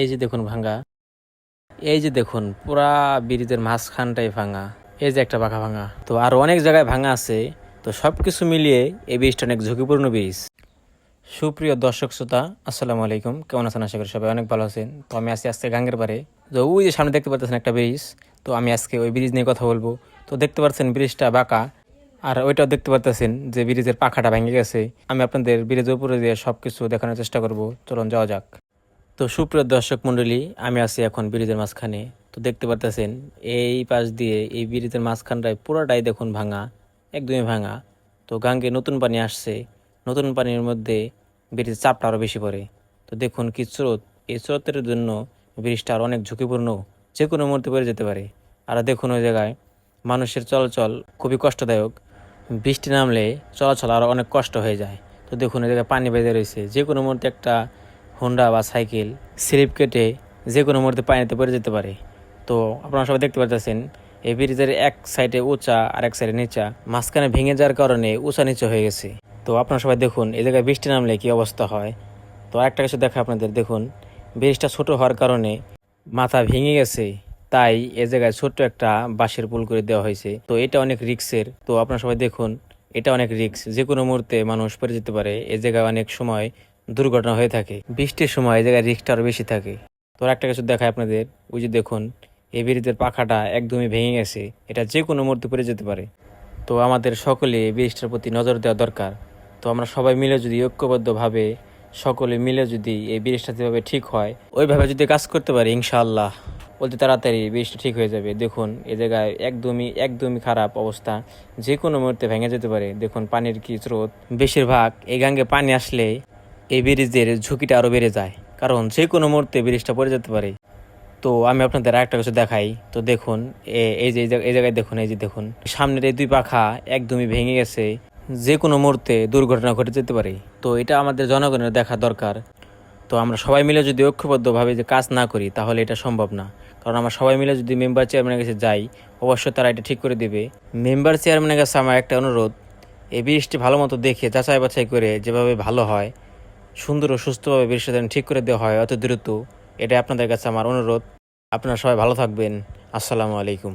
এই যে দেখুন ভাঙ্গা, এই যে দেখুন পুরা ব্রিজের মাঝখানটাই ভাঙা এই যে একটা পাখা ভাঙা তো আর অনেক জায়গায় ভাঙা আছে, তো সব কিছু মিলিয়ে এই ব্রিজটা অনেক ঝুঁকিপূর্ণ ব্রিজ। সুপ্রিয় দর্শক শ্রোতা, আসসালামু আলাইকুম। কেমন আছেন? আশা করি সবাই অনেক ভালো আছেন। তো আমি আজকে আজকে গাঙ্গের পারে তো ওই যে সামনে দেখতে পাচ্ছেন একটা ব্রিজ। তো আমি আজকে ওই ব্রিজ নিয়ে কথা বলব। তো দেখতে পাচ্ছেন ব্রিজটা বাঁকা, আর ওইটাও দেখতে পাচ্ছেন যে ব্রিজের পাখাটা ভেঙে গেছে। আমি আপনাদের ব্রিজের উপরে দিয়ে সব কিছু দেখানোর চেষ্টা করব। চলুন যাওয়া যাক। তো সুপ্রিয় দর্শক মণ্ডলী আমি আছি এখন ব্রিজের মাঝখানে। তো দেখতে পারতেছেন, এই পাশ দিয়ে এই ব্রিজের মাঝখানটায় পুরোটাই দেখুন ভাঙা, একদমই ভাঙা। তো গাঙ্গে নতুন পানি আসছে, নতুন পানির মধ্যে ব্রিজের চাপটা আরও বেশি পড়ে। তো দেখুন কি স্রোত, এই স্রোতের জন্য ব্রিজটা আর অনেক ঝুঁকিপূর্ণ যে কোনো মুহূর্তে পড়ে যেতে পারে। আর দেখুন ওই জায়গায়, মানুষের চলাচল খুবই কষ্টদায়ক। বৃষ্টি নামলে চলাচল আরও অনেক কষ্ট হয়ে যায়। তো দেখুন ওই জায়গায় পানি বেঁধে রয়েছে যে কোনো মুহূর্তে একটা হোন্ডা বা সাইকেল স্লিপ কেটে যে কোনো মুহূর্তে পানিতে পড়ে যেতে পারে। তো আপনারা সবাই দেখতে পাচ্ছেন এই ব্রিজের এক সাইডে উঁচা আর এক সাইডে নিচা, মাঝখানে ভেঙে যাওয়ার কারণে উঁচা নিচু হয়ে গেছে। তো আপনারা সবাই দেখুন, এই জায়গায় বৃষ্টি নামলে কি অবস্থা হয়। তো আরেকটা কিছু দেখা আপনাদের, দেখুন, ব্রিজটা ছোট হওয়ার কারণে মাথা ভেঙে গেছে, তাই এ জায়গায় ছোট্ট একটা বাঁশের পুল করে দেওয়া হয়েছে। তো এটা অনেক রিক্সের, তো আপনারা সবাই দেখুন, এটা অনেক রিক্স, যে কোনো মুহূর্তে মানুষ পড়ে যেতে পারে, এ জায়গায় অনেক সময় দুর্ঘটনা হয়ে থাকে। বৃষ্টির সময় এই জায়গায় রিক্সটা আরও বেশি থাকে। তো একটা কিছু দেখায় আপনাদের। ওই যে দেখুন, এই ব্রিজের পাখাটা একদমই ভেঙে গেছে। এটা যে কোনো মুহূর্তে পড়ে যেতে পারে। তো আমাদের সকলে ব্রিজটার প্রতি নজর দেওয়া দরকার। তো আমরা সবাই মিলে যদি ঐক্যবদ্ধভাবে, সকলে মিলে যদি এই ব্রিজটা যেভাবে ঠিক হয়, ওইভাবে যদি কাজ করতে পারি, ইনশাআল্লাহ। অতি তাড়াতাড়ি ব্রিজটা ঠিক হয়ে যাবে। দেখুন এ জায়গায় একদমই একদমই খারাপ অবস্থা। যে কোনো মুহূর্তে ভেঙে যেতে পারে। দেখুন, পানির কি স্রোত। বেশিরভাগ এই গাঙ্গে পানি আসলে এই ব্রিজের ঝুঁকিটা আরও বেড়ে যায়। কারণ যে কোনো মুহূর্তে ব্রিজটা পড়ে যেতে পারে। তো আমি আপনাদের আরেকটা কিছু দেখাই। তো দেখুন এই যে, এই জায়গায় দেখুন, এই যে দেখুন। সামনের এই দুই পাখা একদমই ভেঙে গেছে। যে কোনো মুহূর্তে দুর্ঘটনা ঘটে যেতে পারে। তো এটা আমাদের জনগণের দেখা দরকার। তো আমরা সবাই মিলে যদি ঐক্যবদ্ধভাবে যে কাজ না করি, তাহলে এটা সম্ভব না। কারণ আমরা সবাই মিলে যদি মেম্বার চেয়ারম্যানের কাছে যাই, অবশ্যই তারা এটা ঠিক করে দেবে। মেম্বার চেয়ারম্যানের কাছে আমার একটা অনুরোধ, এই ব্রিজটি ভালো মতো দেখে যাচাই বাছাই করে যেভাবে ভালো হয় সুন্দর ও সুস্থভাবে যেন ঠিক করে দেওয়া হয় অত দ্রুত। এটা আপনাদের কাছে আমার অনুরোধ। আপনারা সবাই ভালো থাকবেন। আসসালামু আলাইকুম।